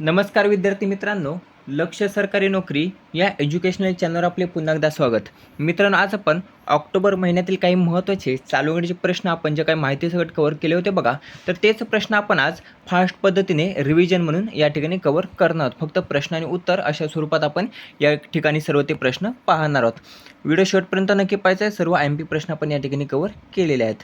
नमस्कार विद्यार्थी मित्रांनो लक्ष सरकारी नोकरी या एज्युकेशनल चॅनलवर आपले पुन्हा एकदा स्वागत. मित्रांनो आज आपण ऑक्टोबर महिन्यातील काही महत्त्वाचे चालू होण्याचे प्रश्न आपण जे काही माहिती सगळं कव्हर केले होते बघा तर तेच प्रश्न आपण आज फास्ट पद्धतीने रिव्हिजन म्हणून या ठिकाणी कव्हर करणार आहोत. फक्त प्रश्न आणि उत्तर अशा स्वरूपात आपण या ठिकाणी सर्व ते प्रश्न पाहणार आहोत. व्हिडिओ शेवटपर्यंत नक्की पाहायचा आहे. सर्व एम पी प्रश्न आपण या ठिकाणी कव्हर केलेले आहेत.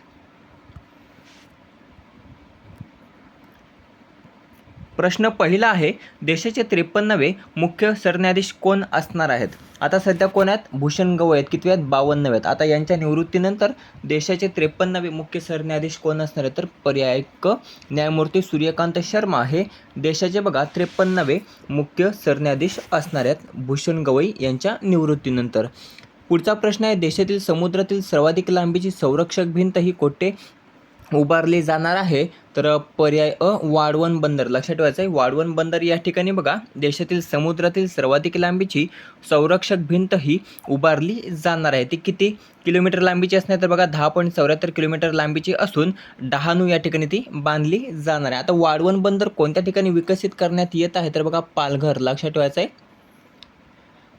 प्रश्न पहिला आहे देशाचे त्रेपन्नवे मुख्य सरन्यायाधीश कोण असणार आहेत? आता सध्या कोण आहेत? भूषण गवई आहेत किती आहेत? बावन्न आहेत. आता यांच्या निवृत्तीनंतर देशाचे त्रेपन्नवे मुख्य सरन्यायाधीश कोण असणार आहेत? तर पर्याय क न्यायमूर्ती सूर्यकांत शर्मा हे देशाचे बघा त्रेपन्नवे मुख्य सरन्यायाधीश असणार आहेत भूषण गवई यांच्या निवृत्तीनंतर. पुढचा प्रश्न आहे देशातील समुद्रातील सर्वाधिक लांबीची संरक्षक भिंत ही कोठे? उभारली जाणार आहे. तर पर्याय अ वाढवण बंदर. लक्षात ठेवायचं आहे वाढवण बंदर या ठिकाणी बघा देशातील समुद्रातील सर्वाधिक लांबीची संरक्षक भिंत ही उभारली जाणार आहे. ती किती किलोमीटर लांबीची असणार तर बघा दहा पॉईंट चौऱ्याहत्तर किलोमीटर लांबीची असून डहाणू या ठिकाणी ती बांधली जाणार आहे. आता वाढवण बंदर कोणत्या ठिकाणी विकसित करण्यात येत आहे? तर बघा पालघर. लक्षात ठेवायचं आहे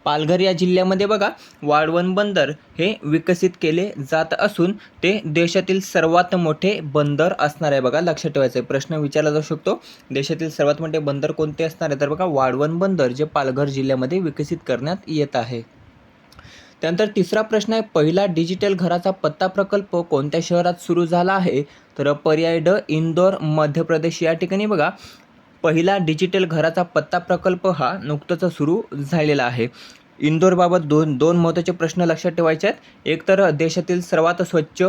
पालघर या जिल्ह्यामध्ये बघा वाळवण बंदर हे विकसित केले जात असून ते देशातील सर्वात मोठे बंदर असणार आहे बघा लक्षात ठेवायचं आहे. प्रश्न विचारला जाऊ शकतो देशातील सर्वात मोठे बंदर कोणते असणार आहे? तर बघा वाळवण बंदर जे पालघर जिल्ह्यामध्ये विकसित करण्यात येत आहे. त्यानंतर तिसरा प्रश्न आहे पहिला डिजिटल घराचा पत्ता प्रकल्प कोणत्या शहरात सुरू झाला आहे? तर पर्याय ड इंदोर मध्य प्रदेश या ठिकाणी बघा पहिला डिजिटल घराचा पत्ता प्रकल्प हा नुकताच सुरू झालेला आहे. इंदोरबाबत दोन दोन महत्त्वाचे प्रश्न लक्षात ठेवायचे आहेत. एक तर देशातील सर्वात स्वच्छ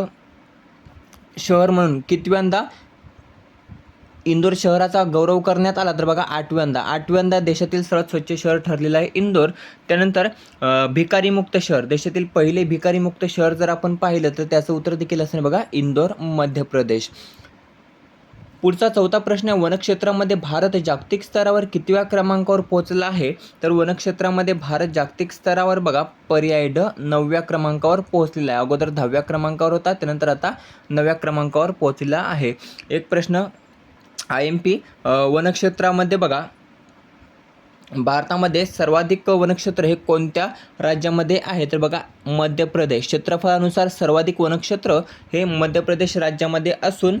शहर म्हणून कितव्यांदा इंदोर शहराचा गौरव करण्यात आला तर बघा आठव्यांदा. आठव्यांदा देशातील सर्वात स्वच्छ शहर ठरलेलं आहे इंदोर. त्यानंतर भिकारीमुक्त शहर. देशातील पहिले भिकारीमुक्त शहर जर आपण पाहिलं तर त्याचं उत्तर देखील असणार बघा इंदोर मध्य प्रदेश. पुढचा चौथा प्रश्न आहे वनक्षेत्रामध्ये भारत जागतिक स्तरावर कितव्या क्रमांकावर पोहोचला आहे? तर वनक्षेत्रामध्ये भारत जागतिक स्तरावर बघा पर्याय ड नवव्या क्रमांकावर पोहोचलेला आहे. अगोदर दहाव्या क्रमांकावर होता त्यानंतर आता नवव्या क्रमांकावर पोहोचलेला आहे. एक प्रश्न आय एम पी वनक्षेत्रामध्ये बघा भारतामध्ये सर्वाधिक वनक्षेत्र हे कोणत्या राज्यामध्ये आहे? तर बघा मध्य प्रदेश क्षेत्रफळानुसार सर्वाधिक वनक्षेत्र हे मध्य प्रदेश राज्यामध्ये असून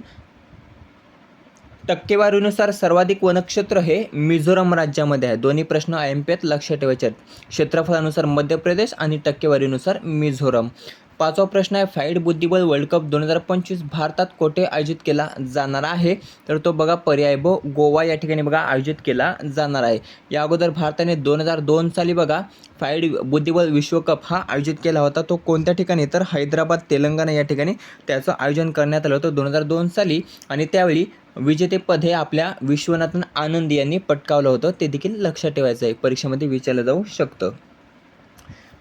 टक्केवारीनुसार सर्वाधिक वनक्षेत्र हे मिझोरम राज्यामध्ये आहे. दोन्ही प्रश्न आय एम पी एत लक्षात ठेवायचे आहेत. क्षेत्रफळानुसार मध्य प्रदेश आणि टक्केवारीनुसार मिझोरम. पाचवा प्रश्न आहे फाईड बुद्धिबळ वर्ल्ड कप दोन हजार पंचवीस भारतात कोठे आयोजित केला जाणार आहे? तर तो बघा पर्याय ब गोवा या ठिकाणी बघा आयोजित केला जाणार आहे. या अगोदर भारताने दोन हजार दोन साली बघा फाईड बुद्धिबळ विश्वकप हा आयोजित केला होता. तो कोणत्या ठिकाणी? तर हैदराबाद तेलंगणा या ठिकाणी त्याचं आयोजन करण्यात आलं होतं दोन हजार दोन साली. आणि त्यावेळी विजेतेपद हे आपल्या विश्वनाथन आनंद यांनी पटकावलं होतं. ते देखील लक्षात ठेवायचं आहे. परीक्षेमध्ये विचारलं जाऊ शकतं.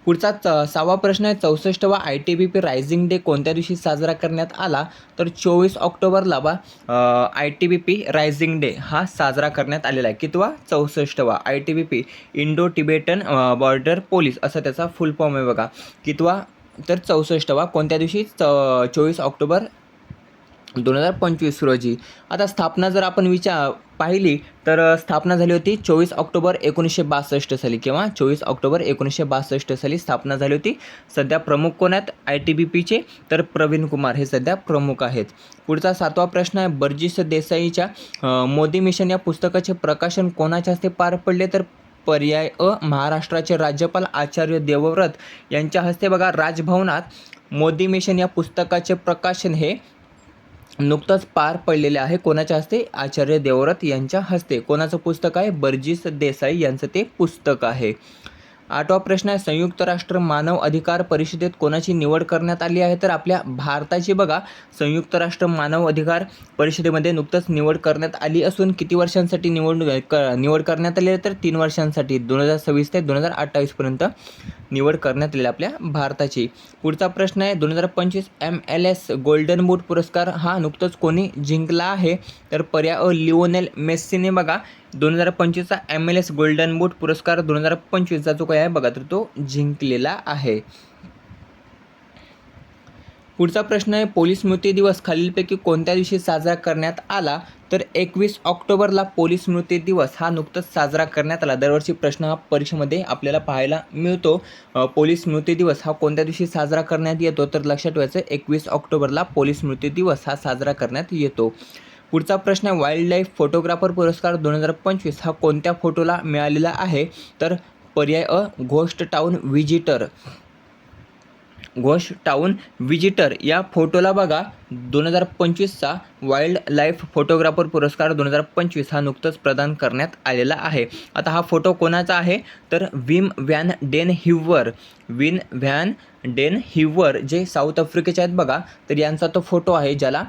पुढचा च सहावा प्रश्न आहे चौसष्टवा I T B P raising day कोणत्या दिवशी साजरा करण्यात आला? तर चोवीस ऑक्टोबरला बा I T B P raising day हा साजरा करण्यात आलेला आहे. कितवा? चौसष्टवा I T B P Indo Tibetan border police असा त्याचा फुल फॉर्म आहे बघा. कितवा? तर चौसष्टवा कोणत्या दिवशी? च चोवीस ऑक्टोबर दोन हजार पंचवीस रोजी. आता स्थापना जर आपण विचार पाहिली तर स्थापना झाली होती चोवीस ऑक्टोबर एकोणीसशे बासष्ट साली किंवा चोवीस ऑक्टोबर एकोणीसशे बासष्ट साली स्थापना झाली होती. सध्या प्रमुख कोण आहेत? आय टी बी पीचे तर प्रवीण कुमार हे सध्या प्रमुख आहेत. पुढचा सातवा प्रश्न आहे बर्जिस देसाईच्या मोदी मिशन या पुस्तकाचे प्रकाशन कोणाच्या हस्ते पार पडले? तर पर्याय अ महाराष्ट्राचे राज्यपाल आचार्य देवव्रत यांच्या हस्ते बघा राजभवनात मोदी मिशन या पुस्तकाचे प्रकाशन हे नुकतंच पार पडलेले आहे. कोणाच्या हस्ते? आचार्य देवव्रत यांच्या हस्ते. कोणाचं पुस्तक आहे? बर्जिस देसाई यांचं ते पुस्तक आहे. आठवा प्रश्न आहे. संयुक्त राष्ट्र मानव अधिकार परिषदेत कोणाची निवड करण्यात आली आहे? तर आपल्या भारताची बघा. संयुक्त राष्ट्र मानव अधिकार परिषदेमध्ये नुकतंच निवड करण्यात आली असून किती वर्षांसाठी निवड क निवड करण्यात आली आहे? तर तीन वर्षांसाठी. दोन हजार सव्वीस ते दोन हजार अठ्ठावीसपर्यंत निवड करण्यात आलेली आपल्या भारताची. पुढचा प्रश्न आहे दोन हजार पंचवीस M L S golden boot पुरस्कार हा नुकतंच कोणी जिंकला आहे? तर पर्याय लिओनेल मेस्सीने बघा. दोन हजार पंचवीसचा M L S golden boot पुरस्कार दोन हजार पंचवीसचा जो काय आहे बघा तर तो जिंकलेला आहे. पुढचा प्रश्न आहे पोलीस स्मृती दिवस खालीलपैकी कोणत्या दिवशी साजरा करण्यात आला? तर एकवीस ऑक्टोबरला पोलीस स्मृती दिवस हा नुकताच साजरा करण्यात आला. दरवर्षी प्रश्न हा परीक्षेमध्ये आपल्याला पाहायला मिळतो. पोलीस स्मृती दिवस हा कोणत्या दिवशी साजरा करण्यात येतो? तर लक्षात ठेवायचं एकवीस ऑक्टोबरला पोलीस स्मृती दिवस हा साजरा करण्यात येतो. पुढचा प्रश्न आहे वाईल्ड लाईफ फोटोग्राफर पुरस्कार दोन हजार पंचवीस हा कोणत्या फोटोला मिळालेला आहे? तर पर्याय अ घोस्ट टाऊन व्हिजिटर. घोष टाऊन विजिटर या फोटोला बघा. दोन हजार पंचवीसचा वाईल्ड लाईफ फोटोग्राफर पुरस्कार दोन हजार पंचवीस हा नुकतंच प्रदान करण्यात आलेला आहे. आता हा फोटो कोणाचा आहे? तर Wim van den Heever Wim van den Heever जे साऊथ आफ्रिकेचे आहेत बघा तर यांचा तो फोटो आहे ज्याला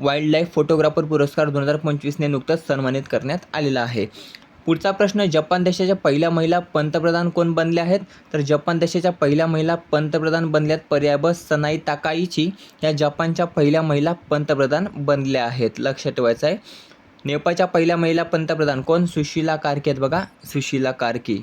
वाईल्ड लाईफ फोटोग्राफर पुरस्कार दोन हजार पंचवीसने नुकतंच सन्मानित करण्यात आलेला आहे. पुढचा प्रश्न जपान देशाच्या पहिल्या महिला पंतप्रधान कोण बनल्या आहेत? तर जपान देशाच्या पहिल्या महिला पंतप्रधान बनल्यात पर्याय सनाई ताकाईची. या जपानच्या पहिल्या महिला पंतप्रधान बनल्या आहेत. लक्षात ठेवायचं आहे नेपाळच्या पहिल्या महिला पंतप्रधान कोण? सुशीला कार्की आहेत बघा. सुशीला कार्की.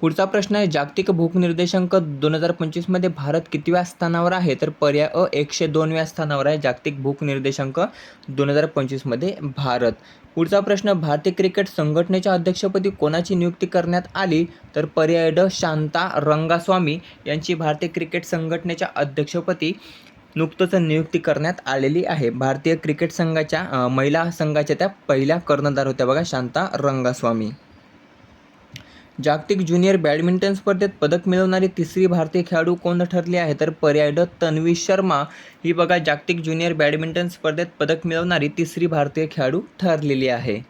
पुढचा प्रश्न आहे जागतिक भूक निर्देशांक दोन हजार पंचवीसमध्ये भारत कितव्या स्थानावर आहे? तर पर्याय अ एकशे दोनव्या स्थानावर आहे जागतिक भूक निर्देशांक दोन हजार पंचवीसमध्ये भारत. पुढचा प्रश्न भारतीय क्रिकेट संघटनेच्या अध्यक्षपदी कोणाची नियुक्ती करण्यात आली? तर पर्याय ड. शांता रंगास्वामी यांची भारतीय क्रिकेट संघटनेच्या अध्यक्षपदी नुकतंच नियुक्ती करण्यात आलेली आहे. भारतीय क्रिकेट संघाच्या महिला संघाच्या त्या पहिल्या कर्णधार होत्या बघा शांता रंगास्वामी. जागतिक ज्युनियर बॅडमिंटन स्पर्धेत पदक मिळवणारी तिसरी भारतीय खेळाडू कोण ठरली आहे? तर पर्याय ड. तन्वी शर्मा. ही बघा जागतिक ज्युनियर बॅडमिंटन स्पर्धेत पदक मिळवणारी तिसरी भारतीय खेळाडू ठरलेली आहे.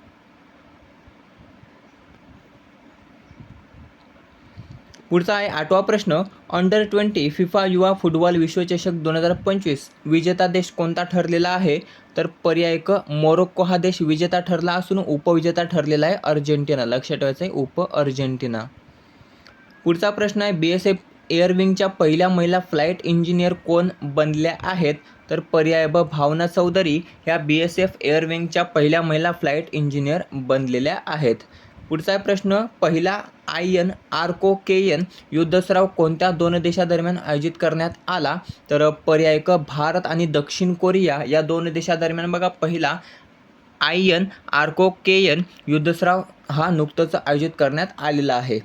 पुढचा आहे आठवा प्रश्न. अंडर ट्वेंटी फिफा युवा फुटबॉल विश्वचषक दोन हजार पंचवीस विजेता देश कोणता ठरलेला आहे? तर पर्याय क मोरोक्को हा देश विजेता ठरला असून उपविजेता ठरलेला आहे अर्जेंटिना. लक्षात ठेवायचं आहे उप अर्जेंटिना. पुढचा प्रश्न आहे बी एस एफ एअरविंगच्या पहिल्या महिला फ्लाईट इंजिनियर कोण बनल्या आहेत? तर पर्याय ब भावना चौधरी ह्या बी एस एफ एअरविंगच्या पहिल्या महिला फ्लाईट इंजिनियर बनलेल्या आहेत. पुढचा प्रश्न पहिला आय एन आर्को के एन युद्धसराव कोणत्या दोन देशादरम्यान आयोजित करण्यात आला? तर पर्याय क भारत आणि दक्षिण कोरिया या दोन देशादरम्यान बघा पहिला आय एन आर्को के एन युद्धसराव हा नुकतंच आयोजित करण्यात आलेला आहे.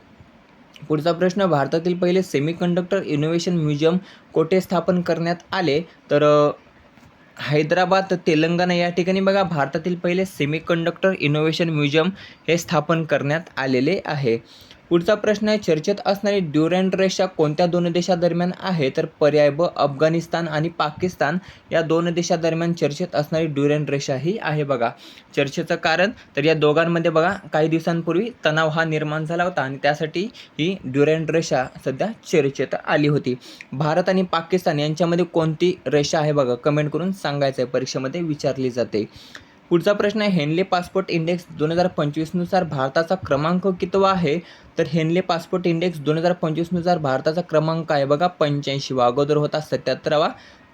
पुढचा प्रश्न भारतातील पहिले सेमीकंडक्टर इनोव्हेशन म्युझियम कोठे स्थापन करण्यात आले? तर हैदराबाद तेलंगणा या ठिकाणी बघा भारतातील पहिले सेमीकंडक्टर इनोव्हेशन म्युझियम हे स्थापन करण्यात आलेले आहे. पुढचा प्रश्न आहे चर्चेत असणारी ड्युरँड रेषा कोणत्या दोन देशादरम्यान आहे? तर पर्याय ब अफगाणिस्तान आणि पाकिस्तान. या दोन देशादरम्यान चर्चेत असणारी ड्युरँड रेषा ही आहे बघा. चर्चेचं कारण तर या दोघांमध्ये बघा काही दिवसांपूर्वी तणाव हा निर्माण झाला होता आणि त्यासाठी ही ड्युरँड रेषा सध्या चर्चेत आली होती. भारत आणि पाकिस्तान यांच्यामध्ये कोणती रेषा आहे बघा कमेंट करून सांगायचं आहे परीक्षेमध्ये विचारली जाते. पुढचा प्रश्न आहे हेनले पासपोर्ट इंडेक्स दोन हजार पंचवीसनुसार भारताचा क्रमांक कितवा आहे? तर हेनले पासपोर्ट इंडेक्स दोन हजार पंचवीसनुसार भारताचा क्रमांक आहे. बघा पंच्याऐंशीवा. अगोदर होता सत्याहत्तरावा.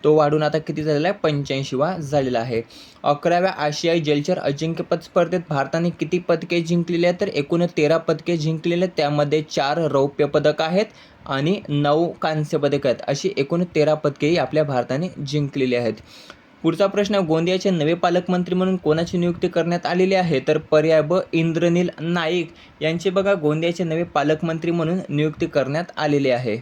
तो वाढून आता किती झालेला आहे? पंच्याऐंशीवा झालेला आहे. अकराव्या आशियाई जलचर अजिंक्यपद स्पर्धेत भारताने किती पदके जिंकलेली आहेत? तर एकूण तेरा पदके जिंकलेले आहेत. त्यामध्ये चार रौप्य पदक आहेत आणि नऊ कांस्य पदक आहेत. अशी एकूण तेरा पदकेही आपल्या भारताने जिंकलेली आहेत. पुढचा प्रश्न गोंदियाचे नवे पालकमंत्री म्हणून कोणाची नियुक्ती करण्यात आलेली आहे? तर पर्याय ब इंद्रनील नाईक यांचे बघा गोंदियाचे नवे पालकमंत्री म्हणून नियुक्ती करण्यात आलेली आहे.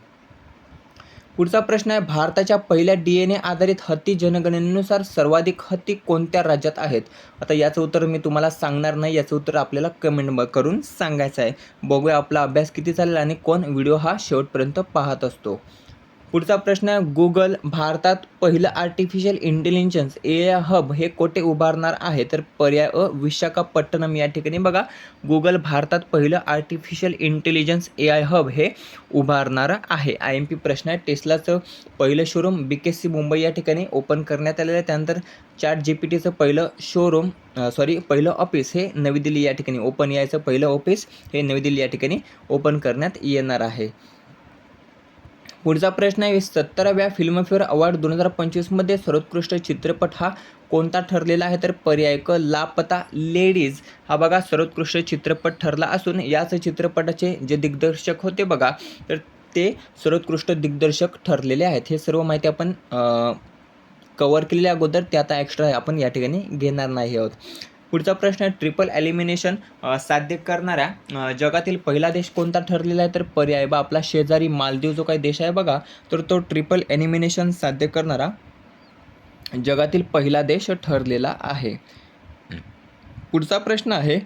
पुढचा प्रश्न आहे भारताच्या पहिल्या डी एन ए आधारित हत्ती जनगणनेनुसार सर्वाधिक हत्ती कोणत्या राज्यात आहेत? आता याचं उत्तर मी तुम्हाला सांगणार नाही याचं उत्तर आपल्याला कमेंट करून सांगायचं आहे. बघूया आपला अभ्यास किती चालेल आणि कोण व्हिडिओ हा शेवटपर्यंत पाहत असतो. पुढचा प्रश्न आहे गुगल भारतात पहिलं artificial intelligence A I hub हे कोठे उभारणार आहे? तर पर्याय अ विशाखापट्टणम. या ठिकाणी बघा गुगल भारतात पहिलं artificial intelligence A I hub हे उभारणार आहे. आय एम पी प्रश्न आहे टेस्लाचं पहिलं showroom B K C Mumbai या ठिकाणी ओपन करण्यात आलेलं आहे. त्यानंतर चॅट जी पी टीचं पहिलं शोरूम सॉरी पहिलं ऑफिस हे नवी दिल्ली या ठिकाणी ओपन यायचं पहिलं ऑफिस हे नवी दिल्ली या ठिकाणी ओपन करण्यात येणार आहे. पुढचा प्रश्न आहे सत्तराव्या फिल्मफेअर अवॉर्ड दोन हजार पंचवीसमध्ये सर्वोत्कृष्ट चित्रपट हा कोणता ठरलेला आहे? तर पर्याय क लापता लेडीज हा बघा सर्वोत्कृष्ट चित्रपट ठरला असून याच चित्रपटाचे जे दिग्दर्शक होते बघा तर ते सर्वोत्कृष्ट दिग्दर्शक ठरलेले आहेत. हे सर्व माहिती आपण कवर केलेल्या अगोदर ते आता एक्स्ट्रा आपण या ठिकाणी घेणार नाही आहोत. पुढचा प्रश्न आहे ट्रिपल ॲलिमिनेशन साध्य करणाऱ्या जगातील पहिला देश कोणता ठरलेला आहे? तर पर्याय बा आपला शेजारी मालदीव जो काही देश आहे बघा तर तो ट्रिपल ॲलिमिनेशन साध्य करणारा जगातील पहिला देश ठरलेला आहे. पुढचा प्रश्न आहे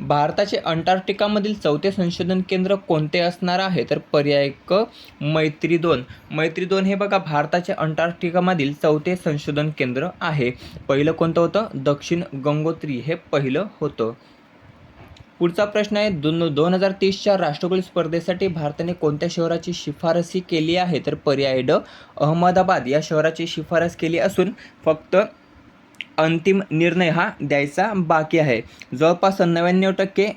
भारताचे अंटार्क्टिकामधील चौथे संशोधन केंद्र कोणते असणार आहे? तर पर्याय क मैत्री दोन मैत्री दोन हे बघा भारताचे अंटार्क्टिकामधील चौथे संशोधन केंद्र आहे. पहिलं कोणतं होतं? दक्षिण गंगोत्री हे पहिलं होतं. पुढचा प्रश्न आहे दोन दोन हजार तीसच्या राष्ट्रकुल स्पर्धेसाठी भारताने कोणत्या शहराची शिफारसी केली आहे? तर पर्याय ड अहमदाबाद. या शहराची शिफारस केली असून फक्त अंतिम निर्णय हा द्यायचा बाकी आहे. जवळपास नव्याण्णव टक्के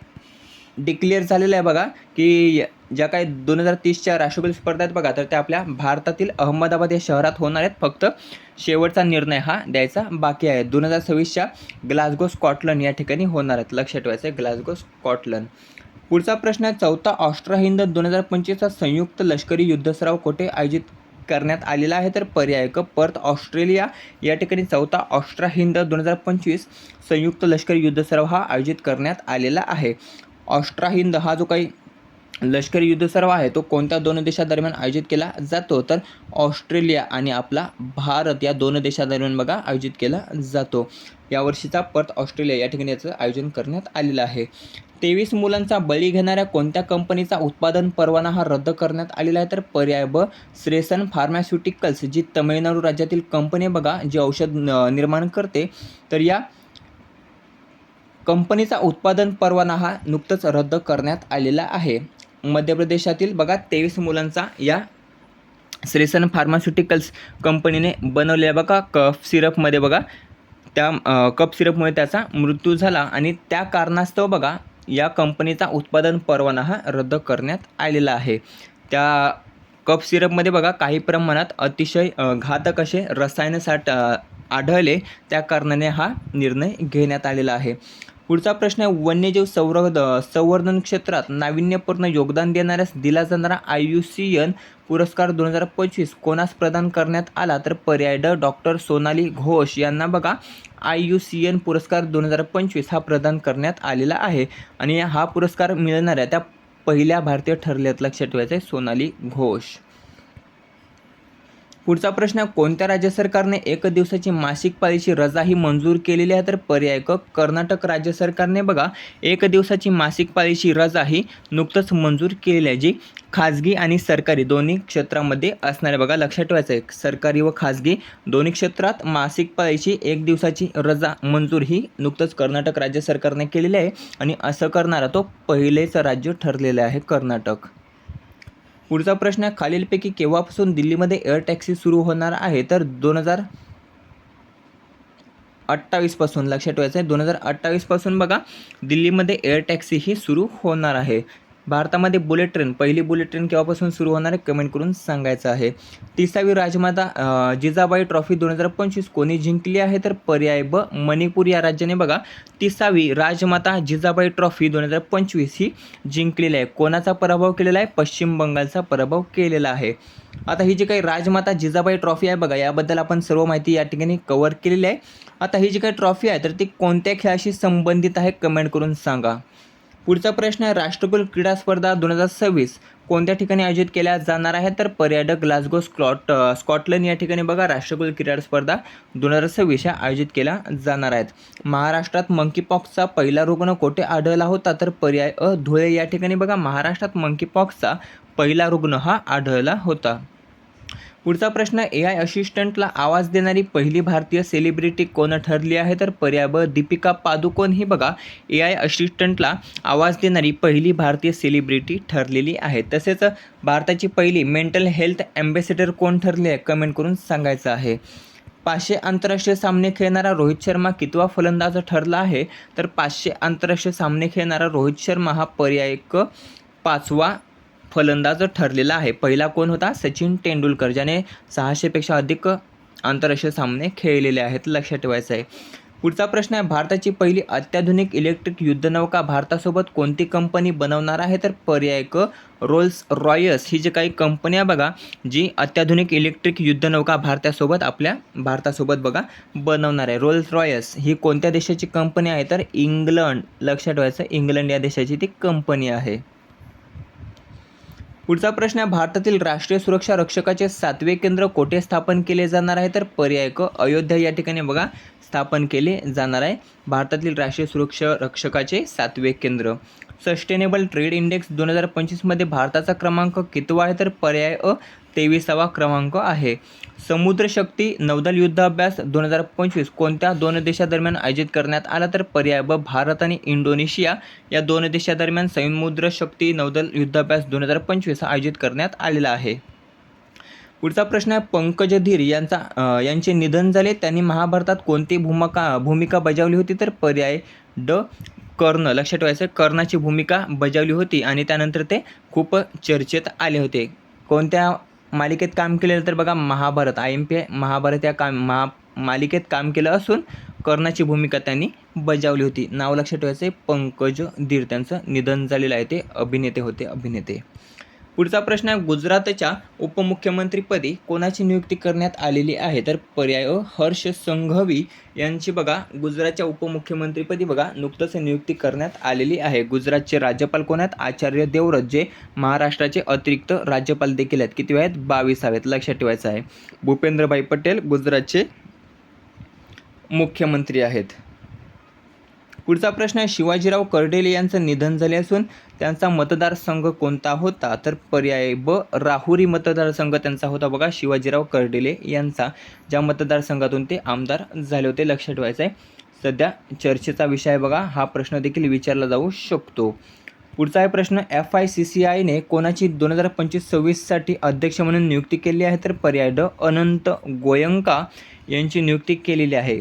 डिक्लेअर झालेलं आहे बघा की ज्या काही दोन हजार तीसच्या राष्ट्रकुल स्पर्धा आहेत बघा तर त्या आपल्या भारतातील अहमदाबाद या शहरात होणार आहेत. फक्त शेवटचा निर्णय हा द्यायचा बाकी आहे. दोन हजार सव्वीसच्या ग्लासगो स्कॉटलंड या ठिकाणी होणार आहेत. लक्षात ठेवायचं आहे ग्लासगो स्कॉटलंड. पुढचा प्रश्न आहे चौथा ऑस्ट्रा हिंद दोन हजार पंचवीसचा संयुक्त लष्करी युद्धसराव कोठे आयोजित करण्यात आलेला आहे. तर पर्याय क पर्थ ऑस्ट्रेलिया या ठिकाणी चौथा ऑस्ट्रा हिंद दोन हजार पंचवीस संयुक्त लष्करी युद्धसराव हा आयोजित करण्यात आलेला आहे. ऑस्ट्रा हिंद हा जो काही लष्करी युद्धसराव आहे तो कोणत्या दोन देशादरम्यान आयोजित केला जातो? तर ऑस्ट्रेलिया आणि आपला भारत या दोन देशादरम्यान बघा आयोजित केला जातो. यावर्षीचा पर्थ ऑस्ट्रेलिया या ठिकाणी याचं आयोजन करण्यात आलेलं आहे. तेवीस मुलांचा बळी घेणाऱ्या कोणत्या कंपनीचा उत्पादन परवाना हा रद्द करण्यात आलेला आहे? तर पर्याय ब श्रेसन फार्मास्युटिकल्स जी तमिळनाडू राज्यातील कंपनी बघा जी औषध निर्माण करते. तर या कंपनीचा उत्पादन परवाना हा नुकतंच रद्द करण्यात आलेला आहे. मध्य प्रदेशातील बघा तेवीस मुलांचा या श्रेसन फार्मास्युटिकल्स कंपनीने बनवलेल्या बघा कफ सिरपमध्ये बघा. त्या कप सिरपमुळे त्याचा मृत्यू झाला आणि त्या कारणास्तव बघा या कंपनीचा उत्पादन परवाना हा रद्द करण्यात आलेला आहे. त्या कप सिरपमध्ये बघा काही प्रमाणात अतिशय घातक असे रसायनसाठ आढळले. त्या कारणाने हा निर्णय घेण्यात आलेला आहे. पुढचा प्रश्न आहे वन्यजीव संवर्ध संवर्धन क्षेत्रात नाविन्यपूर्ण योगदान देणाऱ्यास दिला जाणारा आय यू सी एन पुरस्कार दोन हजार पंचवीस कोणास प्रदान करण्यात आला? तर पर्याय ड डॉक्टर सोनाली घोष यांना बघा. आय यू सी एन पुरस्कार दोन हजार पंचवीस हा प्रदान करण्यात आलेला आहे. आणि हा पुरस्कार मिळणाऱ्या त्या पहिल्या भारतीय ठरल्यात लक्षात ठेवायचं आहे सोनाली घोष. पुढचा प्रश्न कोणत्या राज्य सरकारने एक दिवसाची मासिक पाळीची रजा ही मंजूर केलेली आहे? तर पर्याय क कर्नाटक राज्य सरकारने बघा एक दिवसाची मासिक पाळीची रजा ही नुकतंच मंजूर केलेली आहे जी खाजगी आणि सरकारी दोन्ही क्षेत्रामध्ये असणारे बघा लक्षात ठेवायचं आहे सरकारी व खाजगी दोन्ही क्षेत्रात मासिक पाळीची एक दिवसाची रजा मंजूर ही नुकतंच कर्नाटक राज्य सरकारने केलेली आहे. आणि असं करणारा तो पहिलेच राज्य ठरलेलं आहे कर्नाटक. पुढचा प्रश्न खालीलपैकी केव्हापासून दिल्लीमध्ये एअर टॅक्सी सुरू होणार आहे? तर दोन हजार अठ्ठावीसपासून लक्षात ठेवायचं आहे दोन हजार अठ्ठावीसपासून बघा दिल्लीमध्ये एअर टॅक्सी ही सुरू होणार आहे. भारतामध्ये बुलेट ट्रेन पहिली बुलेट ट्रेन केव्हापासून सुरू होणार आहे? कमेंट करून सांगायचं आहे. तिसावी राजमाता जिजाबाई ट्रॉफी दोन हजार पंचवीस कोणी जिंकली आहे? तर पर्याय ब मणिपूर या राज्याने बघा. तिसावी राजमाता जिजाबाई ट्रॉफी दोन हजार पंचवीस ही जिंकलेली आहे. कोणाचा पराभव केलेला आहे? पश्चिम बंगालचा पराभव केलेला आहे. आता ही जी काही राजमाता जिजाबाई ट्रॉफी आहे बघा याबद्दल आपण सर्व माहिती या ठिकाणी कव्हर केलेली आहे. आता ही जी काही ट्रॉफी आहे तर ती कोणत्या खेळाशी संबंधित आहे? कमेंट करून सांगा. पुढचा प्रश्न आहे राष्ट्रकुल क्रीडा स्पर्धा दोन हजार सव्वीस कोणत्या ठिकाणी आयोजित केल्या जाणार आहे? तर पर्यटक ग्लासगो स्कॉट स्कॉटलंड या ठिकाणी बघा राष्ट्रकुल क्रीडा स्पर्धा दोन हजार सव्वीस ह्या आयोजित केल्या जाणार आहेत. महाराष्ट्रात मंकीपॉक्सचा पहिला रुग्ण कोठे आढळला होता? तर पर्याय अ धुळे या ठिकाणी बघा महाराष्ट्रात मंकीपॉक्सचा पहिला रुग्ण हा आढळला होता. पुढचा प्रश्न ए आय असिस्टंटला आवाज देणारी पहिली भारतीय सेलिब्रिटी कोण ठरली आहे? तर पर्याय ब दीपिका पादुकोण ही बघा ए आय असिस्टंटला आवाज देणारी पहिली भारतीय सेलिब्रिटी ठरलेली आहे. तसेच भारताची पहिली मेंटल हेल्थ ॲम्बेसेडर कोण ठरली आहे? कमेंट करून सांगायचं आहे. पाचशे आंतरराष्ट्रीय सामने खेळणारा रोहित शर्मा कितवा फलंदाज ठरला आहे? तर पाचशे आंतरराष्ट्रीय सामने खेळणारा रोहित शर्मा हा पर्याय क पाचवा फलंदाज ठरलेला आहे. पहिला कोण होता? सचिन तेंडुलकर ज्याने सहाशेपेक्षा अधिक आंतरराष्ट्रीय सामने खेळलेले आहेत लक्षात ठेवायचं आहे पुढचा प्रश्न आहे भारताची पहिली अत्याधुनिक इलेक्ट्रिक युद्धनौका भारतासोबत कोणती कंपनी बनवणार आहे? तर पर्याय क रोल्स रॉयस ही जी काही कंपनी आहे बघा जी अत्याधुनिक इलेक्ट्रिक युद्धनौका भारतासोबत आपल्या भारतासोबत बघा बनवणार आहे. रोल्स रॉयस ही कोणत्या देशाची कंपनी आहे? तर इंग्लंड लक्षात ठेवायचं इंग्लंड या देशाची ती कंपनी आहे. पुढचा प्रश्न आहे भारतातील राष्ट्रीय सुरक्षा रक्षकाचे सातवे केंद्र कोठे स्थापन केले जाणार आहे? तर पर्याय क अयोध्या या ठिकाणी बघा स्थापन केले जाणार आहे. भारतातील राष्ट्रीय सुरक्षा रक्षकाचे सातवे केंद्र. सस्टेनेबल ट्रेड इंडेक्स दोन हजार पंचवीसमध्ये भारताचा क्रमांक कितवा आहे? तर पर्याय अ तेविसावा क्रमांक आहे. समुद्रशक्ती नौदल युद्धाभ्यास दोन हजार पंचवीस कोणत्या दोन देशादरम्यान आयोजित करण्यात आला तर पर्याय ब भारत आणि इंडोनेशिया या दोन देशादरम्यान समुद्र शक्ती नौदल युद्धाभ्यास दोन हजार पंचवीस हा आयोजित करण्यात आलेला आहे. पुढचा प्रश्न आहे पंकज धीर यांचा यांचे निधन झाले. त्यांनी महाभारतात कोणती भूमिका भूमिका बजावली होती? तर पर्याय ड कर्ण. लक्षात ठेवायचं कर्णाची भूमिका बजावली होती आणि त्यानंतर ते खूप चर्चेत आले होते. कोणत्या मालिकेत काम केलेलं तर बघा Mahabharat I M P I Mahabharat या काम महा मालिकेत काम केलं असून कर्णाची भूमिका त्यांनी बजावली होती. नाव लक्षात ठेवायचं आहे पंकज धीर त्यांचं निधन झालेलं आहे ते. अभिनेते होते अभिनेते. पुढचा प्रश्न आहे गुजरातच्या उपमुख्यमंत्रीपदी कोणाची नियुक्ती करण्यात आलेली आहे? तर पर्याय हर्ष संघवी यांची बघा गुजरातच्या उपमुख्यमंत्रीपदी बघा नुकतंच नियुक्ती करण्यात आलेली आहे. गुजरातचे राज्यपाल कोण आहेत? आचार्य देवव्रत जे महाराष्ट्राचे अतिरिक्त राज्यपाल देखील आहेत. किती आहेत बावीस आहेत लक्षात ठेवायचं आहे. भूपेंद्रभाई पटेल गुजरातचे मुख्यमंत्री आहेत. पुढचा प्रश्न आहे शिवाजीराव कर्डेले यांचं निधन झाले असून त्यांचा मतदारसंघ कोणता होता? तर पर्याय ब राहुरी मतदारसंघ त्यांचा होता. बघा शिवाजीराव कर्डेले यांचा ज्या मतदारसंघातून ते आमदार झाले होते लक्षात ठेवायचं आहे सध्या चर्चेचा विषय आहे बघा हा प्रश्न देखील विचारला जाऊ शकतो. पुढचा आहे प्रश्न एफ आय सी सी आयने कोणाची दोन हजार पंचवीस सव्वीससाठी अध्यक्ष म्हणून नियुक्ती केली आहे? तर पर्याय ड अनंत गोयंका यांची नियुक्ती केलेली आहे.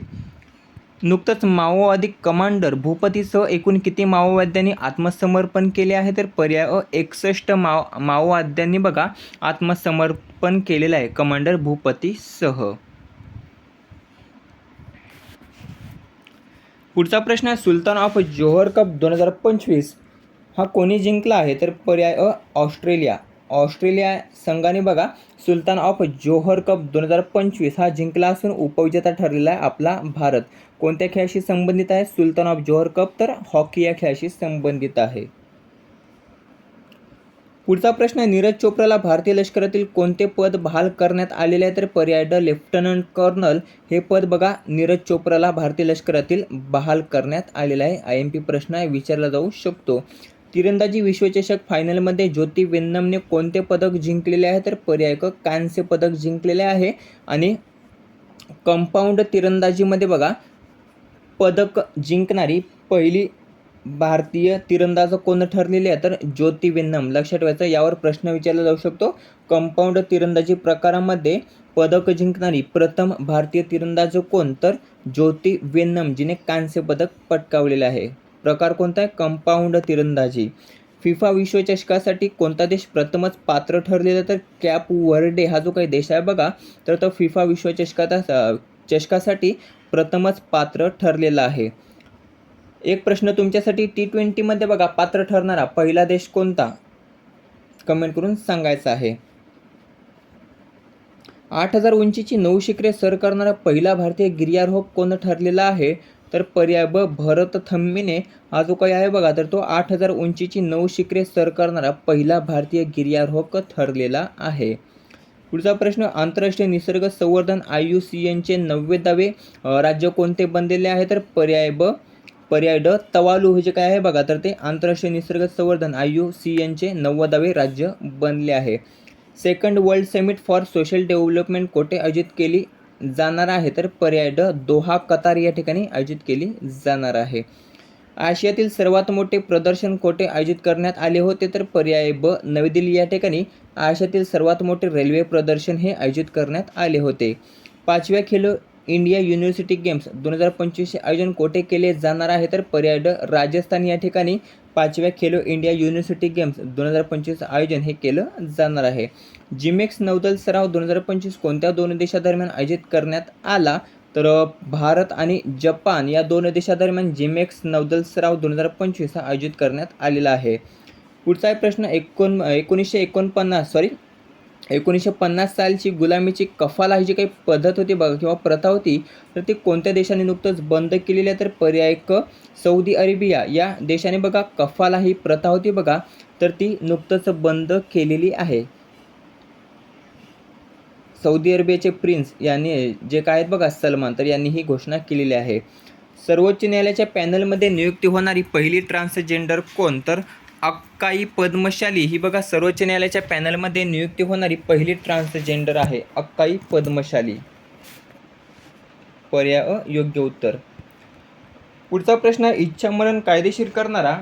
नुकतंच माओवादी कमांडर भूपतीसह एकूण किती माओवाद्यांनी आत्मसमर्पण केले आहे? तर पर्याय अ एकसष्ट माओ माओवाद्यांनी बघा आत्मसमर्पण केलेलं आहे कमांडर भूपतीसह. पुढचा प्रश्न आहे सुलतान ऑफ जोहर कप दोन हजार पंचवीस हा कोणी जिंकला आहे? तर पर्याय अ ऑस्ट्रेलिया. ऑस्ट्रेलिया संघाने बघा सुलतान ऑफ जोहर कप दोन हजार पंचवीस हा जिंकला असून उपविजेता ठरलेला आहे आपला भारत. कोणत्या खेळाशी संबंधित आहे? सुलतान ऑफ जोहर कप तर हॉकी या खेळाशी संबंधित आहे. पुढचा प्रश्न आहे नीरज चोप्राला भारतीय लष्करातील कोणते पद बहाल करण्यात आलेले आहे? तर पर्याय ड लेफ्टनंट कर्नल. हे पद बघा नीरज चोप्राला भारतीय लष्करातील बहाल करण्यात आलेलं आहे. आय एम पी प्रश्न विचारला जाऊ शकतो. तिरंदाजी विश्वचषक फायनलमध्ये ज्योती वेन्नमने कोणते पदक जिंकलेले आहे? तर पर्याय क कांस्य पदक जिंकलेले आहे. आणि कंपाऊंड तिरंदाजीमध्ये बघा पदक जिंकणारी पहिली भारतीय तिरंदाज कोण ठरलेली आहे? तर ज्योती वेन्नम लक्षात ठेवायचं यावर प्रश्न विचारला जाऊ शकतो. कंपाऊंड तिरंदाजी प्रकारामध्ये पदक जिंकणारी प्रथम भारतीय तिरंदाज कोण? तर ज्योती वेन्नम जिने कांस्य पदक पटकावलेले आहे. प्रकार कोणता आहे? कंपाऊंड तिरंदाजी. फिफा विश्वचषकासाठी कोणता देश प्रथमच पात्र ठरलेला तर कॅप वर्डे हा जो काही देश आहे बघा तर तो फिफा विश्वचषकात चषकासाठी प्रथमच पात्र ठरलेला आहे. एक प्रश्न तुमच्यासाठी टी ट्वेंटीमध्ये बघा पात्र ठरणारा पहिला देश कोणता? कमेंट करून सांगायचा आहे. आठ हजार उंचीची नऊ शिखरे सर करणारा पहिला भारतीय गिर्यारोहक कोण ठरलेला आहे? तर पर्याय ब भरत थम्मीने. हा जो काही आहे बघा तर तो आठ हजार उंचीची नऊ शिखरे सर करणारा पहिला भारतीय गिर्यारोहक ठरलेला आहे. पुढचा प्रश्न आंतरराष्ट्रीय निसर्ग संवर्धन आय यू सी एनचे नव्वदावे राज्य कोणते बनलेले आहे? तर पर्याय ब पर्याय ड तवालू हे जे काय आहे बघा तर ते आंतरराष्ट्रीय निसर्ग संवर्धन आय यू सी एनचे नव्वदावे राज्य बनले आहे. Second world summit for social development कोठे आयोजित केली जाणार आहे? तर पर्याय ड दोहा कतार या ठिकाणी आयोजित केली जाणार आहे. आशियातील सर्वात मोठे प्रदर्शन कोठे आयोजित करण्यात आले होते तर पर्याय ब नवी दिल्ली या ठिकाणी आशियातील सर्वात मोठे रेल्वे प्रदर्शन हे आयोजित करण्यात आले होते. पाचव्या खेलो इंडिया युनिव्हर्सिटी गेम्स दोन हजार पंचवीसचे आयोजन कोठे केले जाणार आहे तर पर्याय ड राजस्थान या ठिकाणी पाचव्या खेलो इंडिया युनिव्हर्सिटी गेम्स दोन हजार पंचवीसचं आयोजन हे केलं जाणार आहे. जिमेक्स नौदल सराव दोन हजार पंचवीस कोणत्या दोन देशादरम्यान आयोजित करण्यात आला तर भारत आणि जपान या दोन देशादरम्यान जिमेक्स नौदल सराव दोन हजार पंचवीस हा आयोजित करण्यात आलेला आहे. पुढचा आहे प्रश्न एकोण एकोणीसशे एकोणपन्नास सॉरी एकोणीसशे पन्नास सालची गुलामीची कफाला ही जी काही पद्धत होती बघा किंवा प्रथा होती तर ती कोणत्या देशाने नुकतंच बंद केलेली आहे? तर पर्याय क सौदी अरेबिया या देशाने बघा कफाला ही प्रथा होती बघा तर ती नुकतंच बंद केलेली आहे. सौदी अरेबियाचे प्रिन्स यांनी जे काय आहेत बघा सलमान तर यांनी ही घोषणा केलेली आहे. सर्वोच्च न्यायालयाच्या पॅनलमध्ये नियुक्ती होणारी पहिली ट्रान्सजेंडर कोण? तर अक्काई पद्मशाली. ही बघा सर्वोच्च न्यायालयाच्या पॅनलमध्ये नियुक्ती होणारी पहिली ट्रान्सजेंडर आहे अक्काई पद्मशाली. पर्याय योग्य उत्तर. पुढचा प्रश्न इच्छामरण कायदेशीर करणारा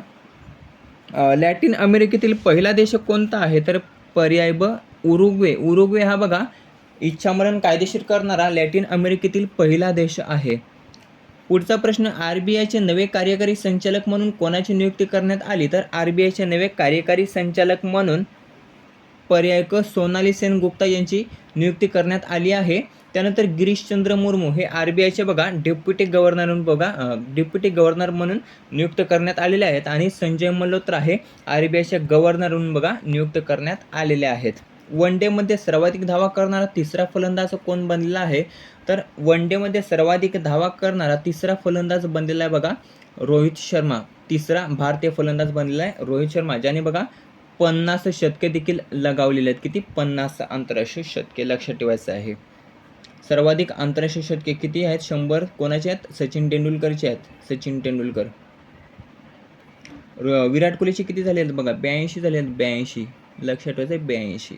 लॅटिन अमेरिकेतील पहिला देश कोणता आहे? तर पर्याय ब उरुग्वे. उरुग्वे हा बघा इच्छामरण कायदेशीर करणारा लॅटिन अमेरिकेतील पहिला देश आहे. पुढचा प्रश्न आर बी आयचे नवे कार्यकारी संचालक म्हणून कोणाची नियुक्ती करण्यात आली? तर आर बी आयचे नवे कार्यकारी संचालक म्हणून पर्याय क सोनाली सेन गुप्ता यांची नियुक्ती करण्यात आली आहे. त्यानंतर गिरीशचंद्र मुर्मू हे आर बी आयचे बघा डेप्युटी गव्हर्नर म्हणून बघा डेप्युटी गव्हर्नर म्हणून नियुक्त करण्यात आलेले आहेत. आणि संजय मल्होत्रा हे आर बी आयचे गव्हर्नर म्हणून बघा नियुक्त करण्यात आलेले आहेत. वन डेमध्ये सर्वाधिक धावा करणारा तिसरा फलंदाज कोण बनलेला आहे? तर वन डेमध्ये सर्वाधिक धावा करणारा तिसरा फलंदाज बनलेला आहे बघा रोहित शर्मा. तिसरा भारतीय फलंदाज बनलेला आहे रोहित शर्मा ज्याने बघा पन्नास शतके देखील लगावलेले आहेत. किती? पन्नास आंतरराष्ट्रीय शतके लक्षात ठेवायचं आहे. सर्वाधिक आंतरराष्ट्रीय शतके किती आहेत? शंभर कोणाचे आहेत? सचिन तेंडुलकरचे आहेत. सचिन तेंडुलकर. र- विराट कोहलीचे किती झाले आहेत बघा? ब्याऐंशी झाले आहेत. ब्याऐंशी. लक्षात ठेवायचं ब्याऐंशी.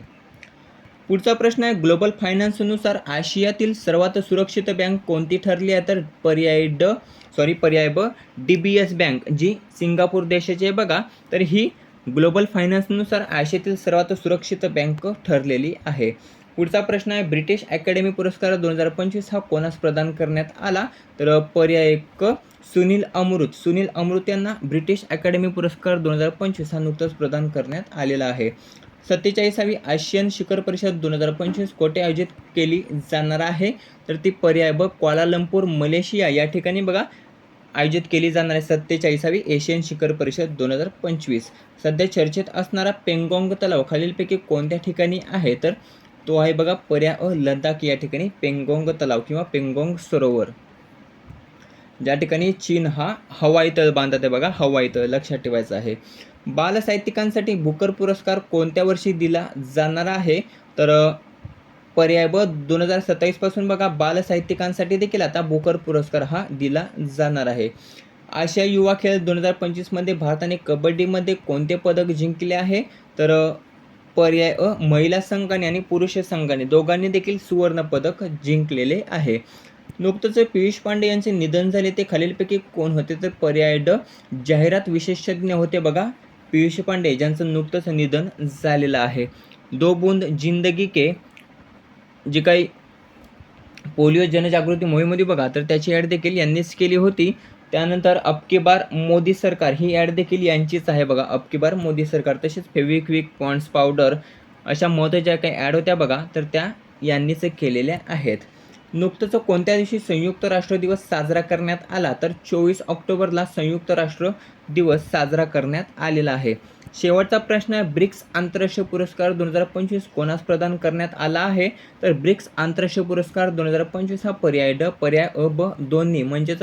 पुढचा प्रश्न आहे ग्लोबल फायनान्सनुसार आशियातील सर्वात सुरक्षित बँक कोणती ठरली आहे? तर पर्याय ड सॉरी पर्याय ब डी बी एस बँक जी सिंगापूर देशाची आहे बघा. तर ही ग्लोबल फायनान्सनुसार आशियातील सर्वात सुरक्षित बँक ठरलेली आहे. पुढचा प्रश्न आहे ब्रिटिश अकॅडमी पुरस्कार दोन हजार पंचवीस हा कोणास प्रदान करण्यात आला? तर पर्याय एक सुनील अमृत. सुनील अमृत यांना ब्रिटिश अकॅडमी पुरस्कार दोन हजार पंचवीस हा नुकताच प्रदान करण्यात आलेला आहे. सत्तेचाळीसावी आशियन शिखर परिषद दोन हजार पंचवीस कोठे आयोजित केली जाणार आहे? तर ती पर्याय ब क्वालालंपूर मलेशिया या ठिकाणी बघा आयोजित केली जाणार आहे. सत्तेचाळीसावी एशियन शिखर परिषद दोन हजार पंचवीस. सध्या चर्चेत असणारा पेंगॉंग तलाव खालीलपैकी कोणत्या ठिकाणी आहे? तर तो आहे बघा पर्याय अ लडाख या ठिकाणी पेंगोंग तलाव किंवा पेंगोंग सरोवर. ज्या ठिकाणी चीन हा हवाई तळ बांधत आहे बघा हवाई तळ लक्षात ठेवायचं आहे. बाल साहित्यिकांसाठी पुरस्कार कोणत्या वर्षी दिला जाणार आहे? तर पर्याय ब दोन हजार सत्तावीसपासून बघा बाल साहित्यिकांसाठी देखील आता भुकर पुरस्कार हा दिला जाणार आहे. आशिया युवा खेळ दोन हजार पंचवीसमध्ये भारताने कबड्डीमध्ये कोणते पदक जिंकले आहे? तर पर्याय अ महिला संघाने आणि पुरुष संघाने दोघांनी देखील सुवर्ण पदक जिंकलेले आहे. नुकतंच पियुष पांडे यांचे निधन झाले ते खालीलपैकी कोण होते? तर पर्याय ड जाहिरात विशेषज्ञ होते बघा. पियुष पांडे ज्यांचं नुकतंच निधन झालेलं आहे. दो बुंद जिंदगी के जी काही पोलिओ जनजागृती मोहीमध्ये बघा तर त्याची ॲड देखील यांनीच केली होती. त्यानंतर अबकी बार मोदी सरकार ही ॲड देखील यांचीच आहे बघा. अबकी बार मोदी सरकार तसेच फेविक्विक पॉन्ड्स पावडर अशा महत्त्वाच्या काही ॲड होत्या बघा तर त्या यांनीच केलेल्या आहेत. नुकतंच कोणत्या दिवशी संयुक्त राष्ट्र दिवस साजरा करण्यात आला तर चोवीस ऑक्टोबरला संयुक्त राष्ट्र दिवस साजरा करण्यात आलेला आहे. शेवटचा प्रश्न आहे ब्रिक्स आंतरराष्ट्रीय पुरस्कार दोन हजार पंचवीस कोणास प्रदान करण्यात आला आहे? तर ब्रिक्स आंतरराष्ट्रीय पुरस्कार दोन हजार पंचवीस हा पर्याय ड पर्याय अ ब दोन्ही म्हणजेच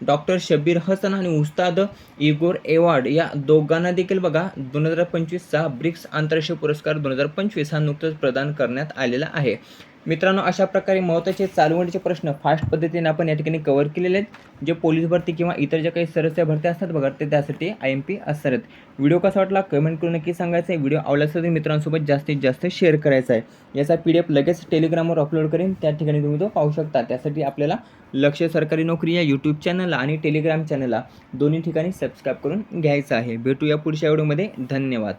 डॉक्टर शबीर हसन आणि उस्ताद इगोर एवॉर्ड या दोघांना देखील बघा दोन हजार पंचवीसचा ब्रिक्स आंतरराष्ट्रीय पुरस्कार दोन हजार पंचवीस हा नुकताच प्रदान करण्यात आलेला आहे. मित्रांनो अशा प्रकारे महत्त्वाचे चालवणीचे प्रश्न फास्ट पद्धतीने आपण या ठिकाणी कव्हर केलेले आहेत. जे पोलीस भरती किंवा इतर ज्या काही सदस्य भरती असतात बघा ते त्यासाठी आय एम पी असतात. व्हिडिओ कसा वाटला कमेंट करून नक्की सांगायचं आहे. व्हिडिओ आवडला असेल तर मित्रांसोबत जास्तीत जास्त शेअर करायचा आहे. याचा पी डी एफ लगेच टेलिग्रामवर अपलोड करेन. त्या ठिकाणी तुम्ही तो पाहू शकता. त्यासाठी आपल्याला लक्ष सरकारी नोकरी या यूट्यूब चॅनलला आणि टेलिग्राम चॅनलला दोन्ही ठिकाणी सबस्क्राईब करून घ्यायचं आहे. भेटूया पुढच्या व्हिडिओमध्ये धन्यवाद.